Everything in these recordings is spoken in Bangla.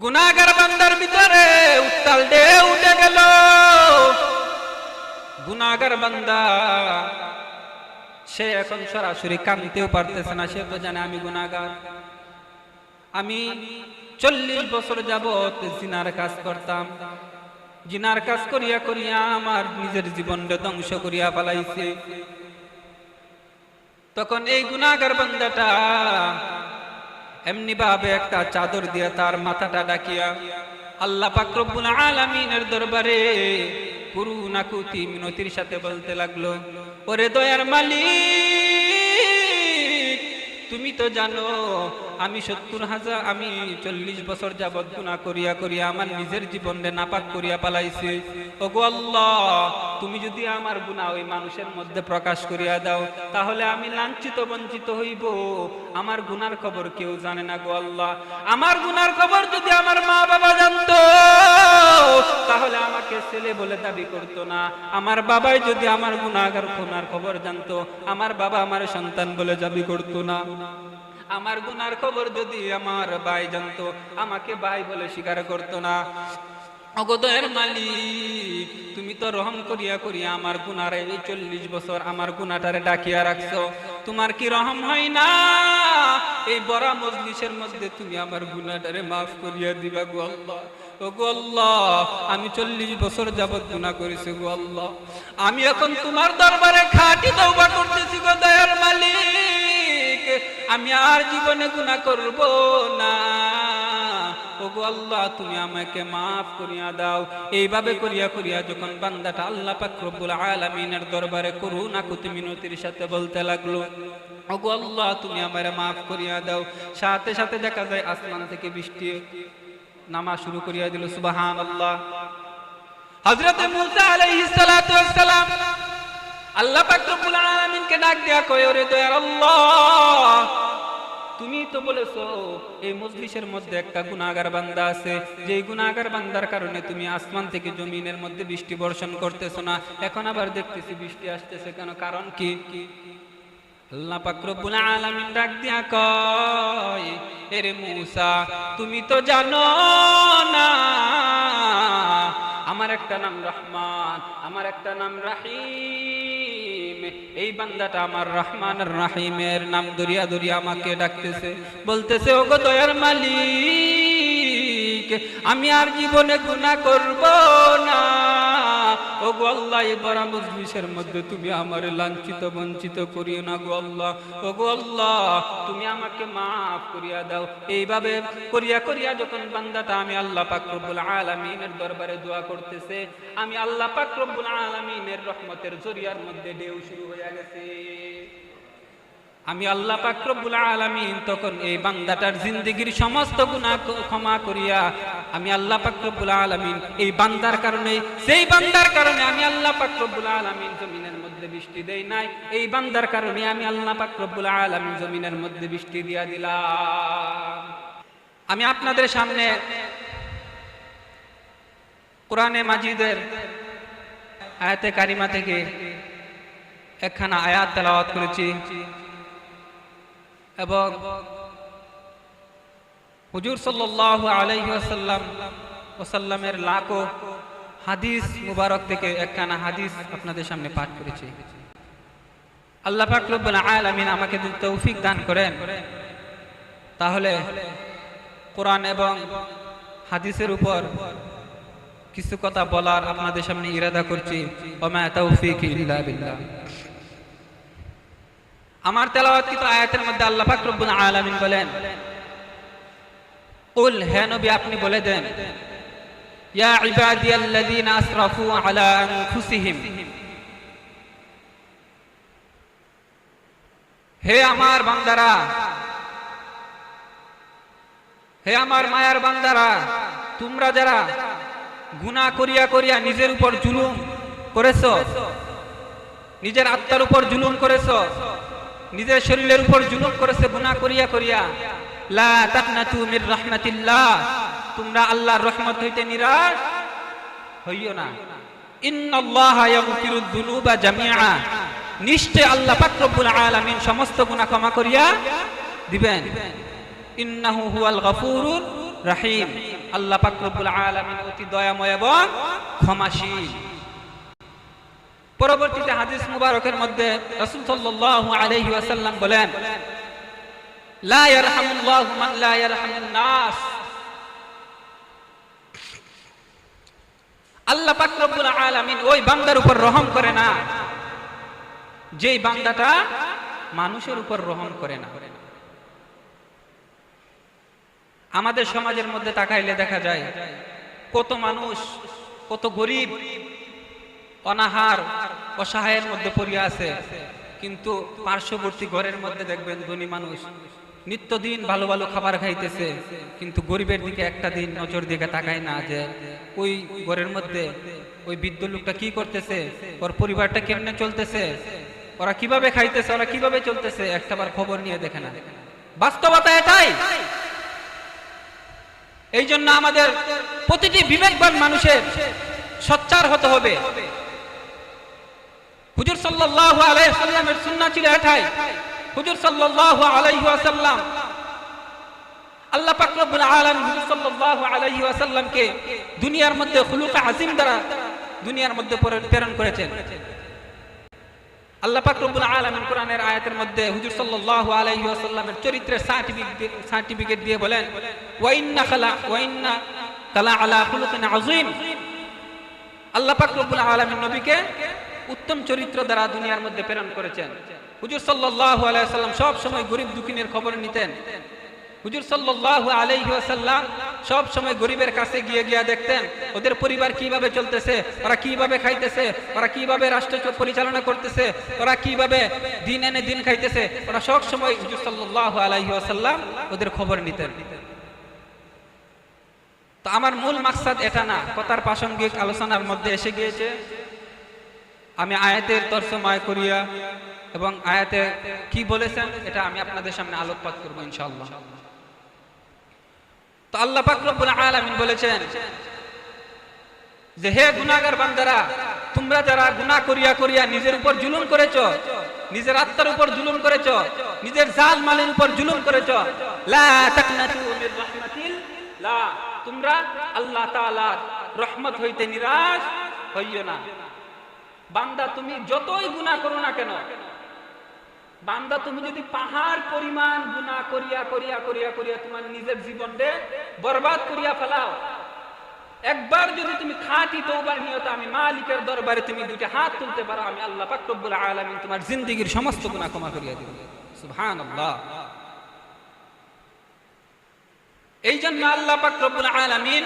গুনাগার বান্দার ভিতরে উত্তাল ডে উঠে গেল। গুনাগার বান্দা, সে এখন সরাসরি কানতেও পারতেছে না, সে তো জানে আমি গুনাগার আমি চল্লিশ বছর যাবত জিনার কাজ করতাম। জিনার কাজ করিয়া করিয়া আমার নিজের জীবনটা ধ্বংস করিয়া পালাইছে তখন এই গুনাগার বান্দাটা এমনি ভাবে একটা চাদর দিয়া তার মাথাটা ডাকিয়া, আল্লাহ পাকরবুল আলামিনের দরবারে করুণা কুতি মিনতির সাথে বলতে লাগল, ওরে দয়ার মালিক তুমি তো জানো, আমি সত্তর হাজার, আমি চল্লিশ বছর যাবৎ গুণা করিয়া করিয়া আমার নিজের জীবনে নাপাক করিয়া পালাইছি। ও গো আল্লাহ, তুমি যদি আমার গুণা ওই মানুষের মধ্যে প্রকাশ করিয়া দাও, তাহলে আমি লাঞ্ছিত, বঞ্চিত হইব। আমার গুনার খবর কেউ জানে না গো আল্লাহ। আমার গুনার খবর যদি আমার মা বাবা জানতো আমাকে ছেলে বলে দাবি করতো না। আমার বাবাই যদি আমার গুনাগার গুনার খবর জানতো, আমার বাবা আমার সন্তান বলে দাবি করতো না। আমার গুনার খবর যদি আমার ভাই জানতো, আমাকে ভাই বলে স্বীকার করতো না। অগদয়ের মালিক, তুমি তো রহম করিয়া করিয়া আমার গুনার এই চল্লিশ বছর আমার গুনাটারে ডাকিয়া রাখছো। তোমার কি রহম হয় না? এই বড় মজলিসের মধ্যে তুমি আমার গুনাটারে মাফ করিয়া দিবা গো আল্লাহ। আমি চল্লিশ বছর যাবত গুনাহ করেছি গো আল্লাহ। আমি এখন তোমার দরবারে খাটি তওবা করতেছি, গো দয়ার মালিক। আমি আর জীবনে গুনাহ করব না। মাফ করিয়া দাও। এইভাবে করিয়া করিয়া যখন বান্দাটা আল্লাহ আলামিনের দরবারে সাথে বলতে লাগল ও গো আল্লাহ, তুমি আমারে মাফ করিয়া দাও। সাথে সাথে দেখা যায় আসমান থেকে বৃষ্টি নামা শুরু করিয়া দিল সুবাহান আল্লাহ হযরত মুসা আলাইহিস সালাতু আল্লাহ পাক রব্বুল আলামিনকে ডাক দেয়া কয়, ওরে দয়ার আল্লাহ তুমি তো বলেছ, এই মজলিসের মধ্যে একটা গুনাহগার বান্দা আছে। যে গুনাহগার বান্দার কারণে তুমি আসমান থেকে জমিনের মধ্যে বৃষ্টি বর্ষণ করতেছো না। এখন আবার দেখতেছি বৃষ্টি আসতেছে, কেন? কারণ কি? আল্লাহ আলামিন ডাক দিয়া কয়, এরে মূসা, তুমি তো জানো না, আমার একটা নাম রহমান, আমার একটা নাম রাহিম। এই বান্দাটা আমার রহমান রাহিমের নাম দরিয়া দরিয়া আমাকে ডাকতেছে। বলতেছে, ওগো দয়ার মালিক, আমি আর জীবনে গুনাহ করব না। ও গো আল্লাহ এই বড় মধ্যে তুমি আমার লাঞ্ছিত, বঞ্চিত করিও না গো আল্লাহ। ও গো আল্লাহ, তুমি আমাকে মাফ করিয়া দাও। এইভাবে করিয়া করিয়া যখন বান্দাটা আমি আল্লাহ পাক রব্বুল আলামিনের দরবারে দোয়া করতেছে, আমি আল্লাহ পাক রব্বুল আলামিনের রহমতের জরিয়ার মধ্যে ঢেউ শুরু হয়ে গেছে। আমি আল্লাহ পাক রব্বুল আলামিন তখন এই বান্দাটার জিন্দগির সমস্ত ক- ক্ষমা করিয়া আমি আল্লাহ পাক রব্বুল আলামিন এই বান্দার কারণে সেই বান্দার কারণে আমি আল্লাহ পাক রব্বুল আলামিন জমিনের মধ্যে বৃষ্টি দেই নাই, এই বান্দার কারণে আমি আল্লাহ পাক রব্বুল আলামিন জমিনের মধ্যে বৃষ্টি দিয়া দিলাম। আমি আপনাদের সামনে কোরআনে মাজিদের আয়াতে কারিমা থেকে একখানা আয়াত তেলাওয়াত করেছি। এবং হুজুর সাল্লাল্লাহু আলাইহি ওয়াসাল্লাম ওসাল্লামের লাখো হাদিস মুবারক থেকে একখানা হাদিস আপনাদের সামনে পাঠ করেছি। আল্লাহ পাক রব্বুল আমাকে যদি তৌফিক দান করেন, তাহলে কোরআন এবং হাদিসের উপর কিছু কথা বলার আপনাদের সামনে ইরাদা করছি। ওমা তৌফিক ইল্লা বিল্লাহ। আমার তেলাওয়াতকৃত আয়াতের মধ্যে আল্লাহ পাক রব্বুল আলামিন বলেন? কুল হে নবী, আপনি বলে দেন, ইয়া ইবাদিয়াল্লাযীনা আসরাফু আলা আনফুসিহিম। হে আমার বান্দারা, হে আমার মায়ার বান্দারা, তোমরা যারা গুনাহ করিয়া করিয়া নিজের উপর জুলুম করেছ, নিজের আত্মার উপর জুলুম করেছ নিজের শরীরের উপর জুলুম করেছে, গুনাহ করিয়া করিয়া। লা তাকনাতু মির রাহমাতিল্লাহ। তোমরা আল্লাহর রহমত হইতে নিরাশ হইও না। ইন্নাল্লাহা ইয়াগফিরুদ যুনুবা জামিআ। নিশ্চয় আল্লাহ পাক রব্বুল আলামিন সমস্ত গুনাহ ক্ষমা করিয়া দিবেন। ইন্নাহু হুয়াল গফুরুর রাহিম। আল্লাহ পাক রব্বুল আলামিন অতি দয়াময় এবং ক্ষমাশীল। পরবর্তীতে হাদিস মুবারকের মধ্যে রাসূল সাল্লাল্লাহু আলাইহি ওয়াসাল্লাম বলেন, লা ইয়ারহামুল্লাহু মান লা ইয়ারহামুন নাস। আল্লাহ পাক রব্বুল আলামিন ওই বান্দার উপর রহম করে না, যেই বান্দাটা মানুষের উপর রহম করে না। আমাদের সমাজের মধ্যে তাকাইলে দেখা যায়, কত মানুষ, কত গরিব অনাহার অসহায়ের মধ্যে পড়িয়া আছে। কিন্তু পার্শ্ববর্তী ঘরের মধ্যে দেখবেন ধনী মানুষ নিত্যদিন ভালো ভালো খাবার খাইতেছে, কিন্তু গরিবের দিকে একটা দিন নজর দিকে তাকায় না যে ওই ঘরের মধ্যে ওই বৃদ্ধ লোকটা কি করতেছে, ওর পরিবারটা কেমনে চলতেছে, ওরা কীভাবে খাইতেছে, ওরা কীভাবে চলতেছে একটাবার খবর নিয়ে দেখে না। বাস্তবতা এটাই। এই জন্য আমাদের প্রতিটি বিবেকবান মানুষের সচ্চার হতে হবে। হুজুর সাল্লাল্লাহু আলাইহি সাল্লামের সুন্নাহ ছিল এটাই। হুজুর সাল্লাল্লাহু আলাইহি ওয়াসাল্লাম আল্লাহ পাক রব্বুল আলামিন হুজুর সাল্লাল্লাহু আলাইহি ওয়াসাল্লামকে দুনিয়ার মধ্যে খুলুক আজিম দ্বারা দুনিয়ার মধ্যে প্রেরণ করেছেন। আল্লাহ পাক রব্বুল আলামিন কোরআনের আয়াতের মধ্যে হুজুর সাল্লাল্লাহু আলাইহি ওয়াসাল্লামের চরিত্রের সার্টিফিকেট সার্টিফিকেট দিয়ে বলেন, ওয়া ইন্না খালা ওয়া ইন্না কালা আলা খুলুকিন আযীম। আল্লাহ পাক রব্বুল আলামিন নবীকে উত্তম চরিত্র দ্বারা দুনিয়ার মধ্যে প্রেরণ করেছেন। হুজুর সাল্লাল্লাহু আলাইহি ওয়াসাল্লাম সব সময় গরিব দুঃখিনের খবর নিতেন। হুজুর সাল্লাল্লাহু আলাইহি ওয়াসাল্লাম সব সময় গরিবের কাছে গিয়ে গিয়ে দেখতেন, ওদের পরিবার কীভাবে চলতেছে, ওরা কীভাবে খাইতেছে, ওরা কীভাবে রাষ্ট্র পরিচালনা করতেছে, ওরা কীভাবে দিন এনে দিন খাইতেছে, ওরা সব সময় হুজুর সাল্লাল্লাহু আলাইহি ওয়াসাল্লাম ওদের খবর নিতেন। তো আমার মূল মাকসাদ এটা না, কথার প্রাসঙ্গিক আলোচনার মধ্যে এসে গিয়েছে। আমি আয়াতের তর্জমায় করিয়া এবং আয়াতে কি বলেছেন, এটা আমি আপনাদের সামনে আলোকপাত করব ইনশাআল্লাহ। তো আল্লাহ পাক বলেছেন যে, হে গুনাহগার বান্দারা, তোমরা যারা গুনাহ করিয়া করিয়া নিজের উপর জুলুম করেছ, নিজের আত্মার উপর জুলুম করেছ, নিজের জাল মালের উপর জুলুম করেছ লা, তোমরা আল্লাহ তাআলার রহমত হইতে নিরাশ হইও না। বান্দা, তুমি যতই গুনাহ করো না কেন, বান্দা, তুমি যদি পাহাড় পরিমাণ গুনাহ করিয়া করিয়া করিয়া করিয়া তোমার নিজের জীবনকে বরবাদ করিয়া ফেলাও, একবার যদি তুমি খাঁটি তওবার নিয়ত, আমি মালিকের দরবারে তুমি দুইটা হাত তুলতে পারো, আমি আল্লাহ পাক রব্বুল আলামিন তোমার জিন্দেগীর সমস্ত গুনাহ ক্ষমা করিয়া দিব। সুবহানাল্লাহ। এই জন্য আল্লাহ পাক রব্বুল আলামিন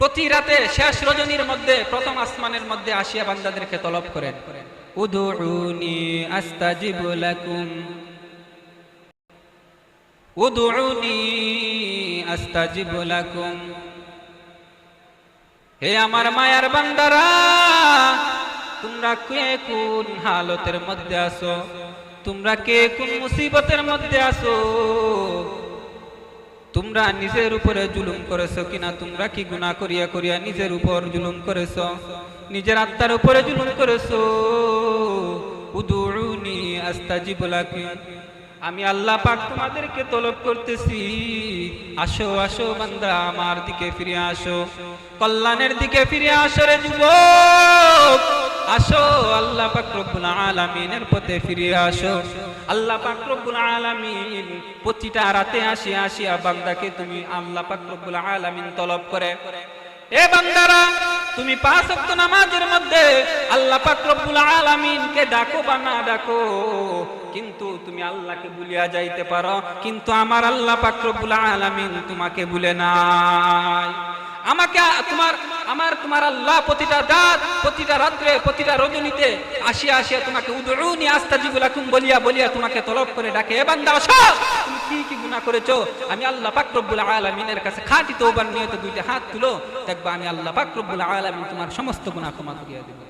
প্রতি রাতে শেষ রজনীর মধ্যে, প্রথম আসমানের মধ্যে আসিয়া বান্দাদেরকে তলব করেন। উদুউনি আস্তাজিব লাকুম। উদুউনি আস্তাজিব লাকুম। হে আমার মায়ার বান্দারা, তোমরা কে কোন হালতের মধ্যে আসো তোমরা কে কোন মুসিবতের মধ্যে আসো তোমরা নিজের উপরে জুলুম করেছ কিনা? তোমরা কি গুনাহ করিয়া করিয়া নিজের উপর জুলুম করেছ? নিজের আত্মার উপরে জুলুম করেছ? উদুউনি আস্তাজিব লাকুম। আমি আল্লাহ পাক তোমাদেরকে তলব করতেছি। আসো আসো বান্দা, আমার দিকে ফিরে আসো। কল্যাণের দিকে ফিরে আসো রে যুবক। আসো, আল্লাহ পাক রব্বুল আলামিনের পথে ফিরে আসো। আল্লাহ পাক রব্বুল আলামিন প্রতিটা রাতে আসি আসিয়া বান্দাকে তুমি আল্লাহ পাক রব্বুল আলামিন তলব করে। এ বান্দারা, তুমি পাঁচ ওয়াক্ত নামাজের মধ্যে আল্লাহ পাক রব্বুল আলামিনকে ডাকো বা না ডাকো, কিন্তু তুমি আল্লাহকে ভুলিয়া যাইতে পারো, কিন্তু আমার আল্লাহ পাক রব্বুল আলামিন তোমাকে ভুলে নাই। আমাকে তোমার, আমার, তোমার আল্লাহ প্রতিটা রাত, প্রতিটা রাত্রে, প্রতিটা রজনীতে আসিয়া আসিয়া তোমাকে উদুনি আস্তাজিবু লাকুম বলিয়া বলিয়া তোমাকে তলব করে ডাকে, এ বান্দা তুমি কি কি গুনাহ করেছ? আমি আল্লাহ পাক রব্বুল আলামিনের কাছে খাঁটি তওবার নিয়তে দুইটা হাত তুলো। দেখবা আমি আল্লাহ পাক রব্বুল তোমার সমস্ত গুনাহ ক্ষমা করিয়া দেব।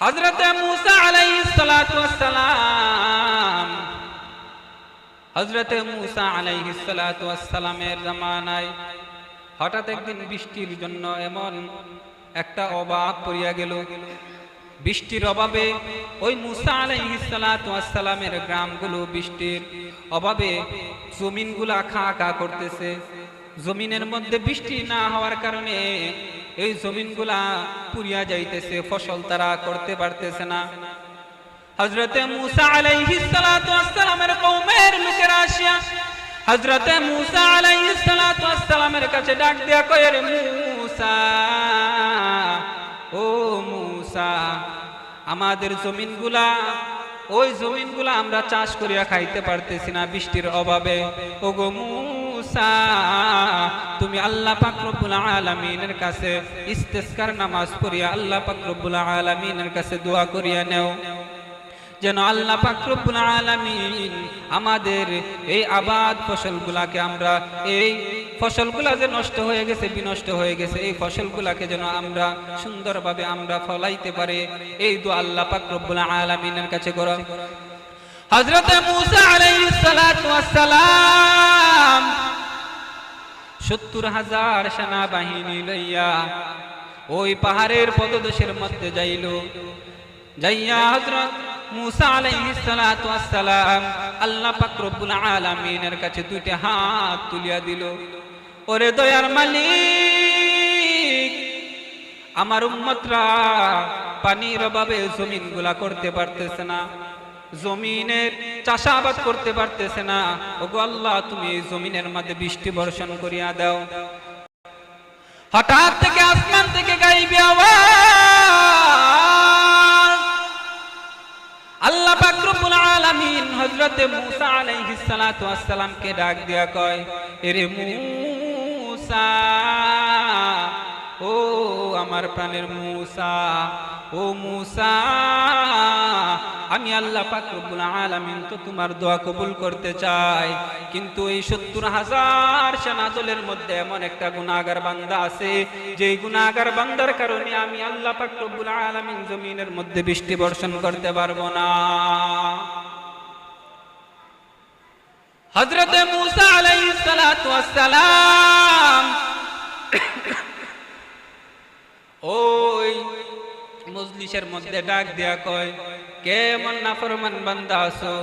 হযরত মুসা আলাইহিস সালাতু ওয়াস সালাম হজরতে মুসা আলাইহিস সালাতু ওয়াস সালামের জামানায় হঠাৎ একদিন বৃষ্টির জন্য এমন একটা অবাক পড়িয়া গেল। বৃষ্টির অভাবে ওই মুসা আলাইহিসালামের গ্রামগুলো বৃষ্টির অভাবে জমিনগুলা খা খা করতেছে। জমিনের মধ্যে বৃষ্টি না হওয়ার কারণে এই জমিনগুলা পুড়িয়া যাইতেছে, ফসল তারা করতে পারতেছে না। হজরতে মুসা আলাইহিস সালাতু ওয়াসসালামের কওমের লোকেরা আসিয়া হজরতে মুসা আলাইহিস সালাতু ওয়াসসালামের কাছে ডাক দেয়া রে মুসা, ও মুসা, আমাদের জমিনগুলা, ওই জমিনগুলা আমরা চাষ করিয়া খাইতে পারতেছি না বৃষ্টির অভাবে। ও গো মুসা, তুমি আল্লাহ পাক রব্বুল আলামিনের কাছে ইস্তেসকার নামাজ পড়িয়া আল্লাহ পাক রব্বুল আলামিনের কাছে দোয়া করিয়া নেও। যেন আল্লাহ পাক রব্বুল আলামিন আমাদের এই আবাদ ফসলগুলাকে আমরা, এই ফসলগুলা যে নষ্ট হয়ে গেছে, বিনষ্ট হয়ে গেছে, এই ফসলগুলাকে যেন আমরা সুন্দরভাবে আমরা ফলাইতে পারে, এই দোয়া আল্লাহ পাক রব্বুল আলামিনের কাছে করো। সত্তর হাজার সেনাবাহিনী লইয়া ওই পাহাড়ের পদদেশের মধ্যে যাইল। যাইয়া হযরত মুসা আলাইহিস সালাতু ওয়াস সালাম আল্লাহ পাক রব্বুল আলামিনের কাছে দুইটা হাত তুলিয়া দিল। ওরে দয়ার মালিক, আমার উম্মতরা পানির অভাবে জমিনগুলা করতে পারতেছে না, জমিনের চাষাবাদ করতে পারতেছে না। ওগো আল্লাহ, তুমি জমিনের মধ্যে বৃষ্টি বর্ষণ করিয়া দাও। হঠাৎ থেকে আসমান থেকে গাইবি আওয়াজ। রব্বুল আলামিন হযরতে মূসা আলাইহিস সালাতু ওয়াস সালামকে ডাক দিয়া কয়, এরে মূসা, ও আমার প্রাণের মূসা, ও মূসা, আমি আল্লাহ পাক রব্বুল আলামিন তো তোমার দোয়া কবুল করতে চাই, কিন্তু এই সত্তর হাজার সেনা দলের মধ্যে এমন একটা গুনাহগার বান্দা আছে যে গুনাহগার বান্দার কারণে আমি আল্লাহ পাক রব্বুল আলামিন জমিনের মধ্যে বৃষ্টি বর্ষণ করতে পারব না। হযরতে মূসা আলাইহিস সালাতু ওয়াস সালাম ওই মজলিসের মধ্যে ডাক দেয়া কয়, কে কেমন নাফরমান বান্দা আছো,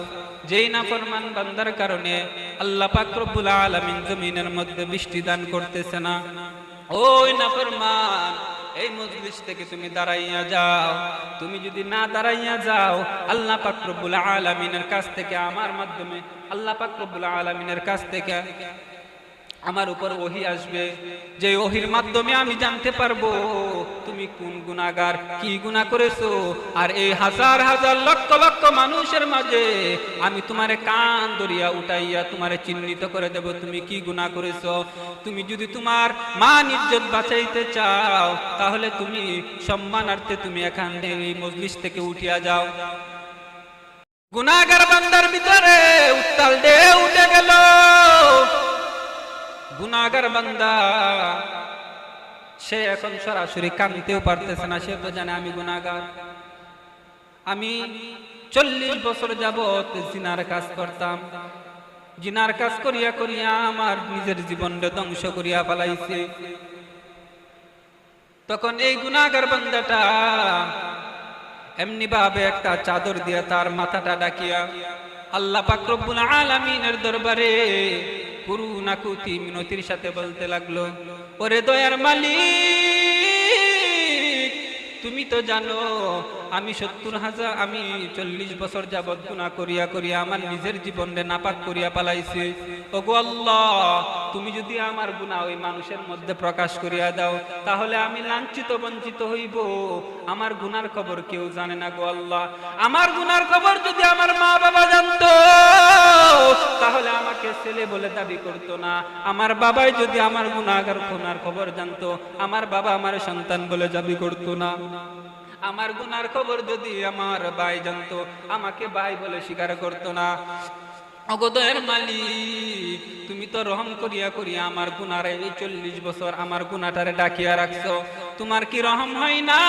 যেই নাফরমান বান্দার কারণে আল্লাহ পাক রব্বুল আলামিন জমিনের মধ্যে বৃষ্টি দান করতেছে না? ওই নাফরমান এই মজলিস থেকে তুমি দাঁড়াইয়া যাও। তুমি যদি না দাঁড়াইয়া যাও, আল্লাহ পাকরবুল আলমিনের কাছ থেকে, আমার মাধ্যমে, আল্লাহ পাকরবুল আলামিনের কাছ থেকে আমার উপর ওহি আসবে। যে ওহির মাধ্যমে আমি জানতে পারব তুমি কোন গুনাগার কি গুনাহ করেছ। আর এই হাজার হাজার লক্ষ লক্ষ মানুষের মাঝে আমি তোমারে কান ধরিয়া উঠাইয়া তোমারে চিহ্নিত করে দেব, তুমি কি গুনাহ করেছ। তুমি যদি তোমার মান ইজ্জত বাঁচাইতে চাও, তাহলে তুমি সম্মানার্থে তুমি এখান থেকে এই মজলিস থেকে উঠিয়া যাও। গুনাগার বান্দার ভিতরে উত্তাল দে উঠে গেল। গুনাগার বান্দা। সে এখন সরাসরি কাঁদতেও পারতেছে না, সে তো জানে আমি গুনাগার আমি চল্লিশ বছর যাবত জিনার কাজ করতাম। জিনার কাজ করিয়া করিয়া আমার নিজের জীবনটা ধ্বংস করিয়া ফেলাইছে। তখন এই গুনাগার বান্দাটা এমনি ভাবে একটা চাদর দিয়া তার মাথাটা ডাকিয়া আল্লাহ পাক রব্বুল আলামিনের দরবারে করুণা কুতি মিনতির সাথে বলতে লাগল ওরে দয়ার মালিক তুমি তো জানো আমি সত্তর হাজার, আমি চল্লিশ বছর যাবৎ গুণা করিয়া করিয়া আমার নিজের জীবনে নাপাক করিয়া পালাইছি। ও গো আল্লাহ, তুমি যদি আমার গুণা ওই মানুষের মধ্যে প্রকাশ করিয়া দাও, তাহলে আমি লাঞ্ছিত, বঞ্চিত হইব। আমার গুনার খবর কেউ জানে না গো আল্লাহ। আমার গুনার খবর যদি আমার মা বাবা জানতো, তাহলে আমাকে ছেলে বলে দাবি করতো না। আমার বাবাই যদি আমার গুনাগার গুনার খবর জানতো, আমার বাবা আমার সন্তান বলে দাবি করতো না। আমার গুনার খবর যদি আমার ভাই জানতো, আমাকে ভাই বলে স্বীকার করতো না। অগদয়ের মালিক, তুমি তো রহম করিয়া করিয়া আমার গুনার এই চল্লিশ বছর আমার গুনাটারে ডাকিয়া রাখছো। তোমার কি রহম হয় না?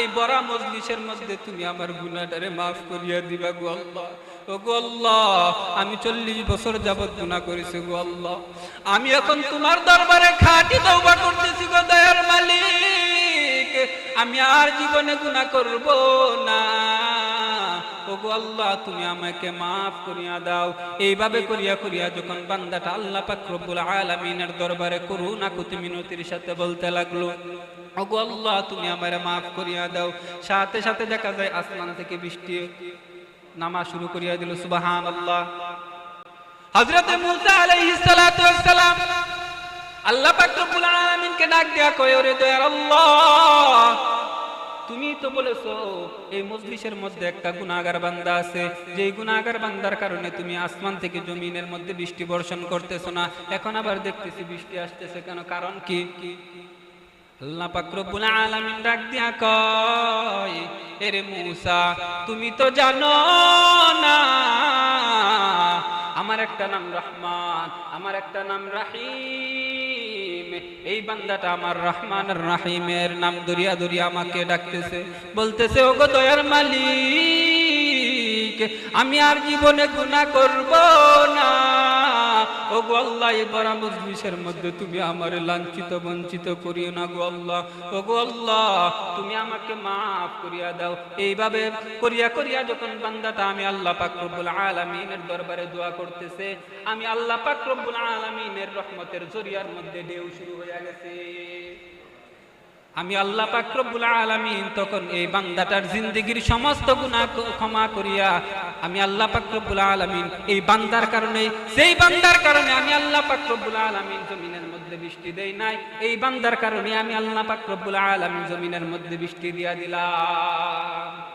এই বড় মজলিসের মধ্যে তুমি আমার গুনাটারে মাফ করিয়া দিবা গো আল্লাহ। আমি চল্লিশ বছর যাবত গুনাহ করেছি গো আমি এখন তোমার দরবারে খাঁটি তওবা করতেছি গো দয়ার মালিক। আমি আর জীবনে গুনাহ করব না। ওগো আল্লাহ, তুমি আমাকে মাফ করিয়া দাও। এইভাবে করিয়া করিয়া যখন বান্দাটা আল্লাহ দরবারে সাথে বলতে লাগল, ওগো আল্লাহ, তুমি আমারে মাফ করিয়া দাও। সাথে সাথে দেখা যায় আসমান থেকে বৃষ্টি নামা শুরু করিয়া দিল, সুবহানাল্লাহ। হযরত মুসা আলাইহিস সালাতু ওয়াস সালাম আল্লাহ আলামিনকে ডাক কয় আল্লাহ, তুমি তো বলেছ এই মজলিসের মধ্যে একটা গুনাহগার বান্দা আছে। যে গুনাহগার বান্দার কারণে তুমি আসমান থেকে জমিনের মধ্যে বৃষ্টি বর্ষণ করতেছো না। এখন আবার দেখতেছি বৃষ্টি আসতেছে কেন? কারণ কি? আল্লাহ আলামিন ডাক দিয়া তুমি তো জানো না, আমার একটা নাম রহমান, আমার একটা নাম রাহিম। এই বান্দাটা আমার রহমান রাহিমের নাম দরিয়া দরিয়া আমাকে ডাকতেছে। বলতেছে, ওগো দয়ার মালিক, আমি আর জীবনে গুণা করব না। ওগো আল্লাহ এই মজলিসের মধ্যে তুমি আমার লাঞ্ছিত, বঞ্চিত করিও না গো আল্লাহ। ওগো আল্লাহ, তুমি আমাকে মাফ করিয়া দাও। এইভাবে করিয়া করিয়া যখন বান্দাটা আমি আল্লাহ পাক রব্বুল আলামিনের দরবারে দোয়া করতেছে, আমি আল্লাহ পাক রব্বুল আলামিনের রহমতের জরিয়ার মধ্যে ঢেউ শুরু হয়ে গেছে। আমি আল্লাহ পাকরবুল আলমিন তখন এই বান্দাটার জিন্দিগির সমস্ত গুণা ক্ষমা করিয়া আমি আল্লাহ পাকরবুল আলমিন এই বান্দার কারণে সেই বান্দার কারণে আমি আল্লাহ পাকরবুল আলমিন জমিনের মধ্যে বৃষ্টি দেই নাই, এই বান্দার কারণে আমি আল্লাহ পাকরবুল আলামিন জমিনের মধ্যে বৃষ্টি দিয়া দিলাম।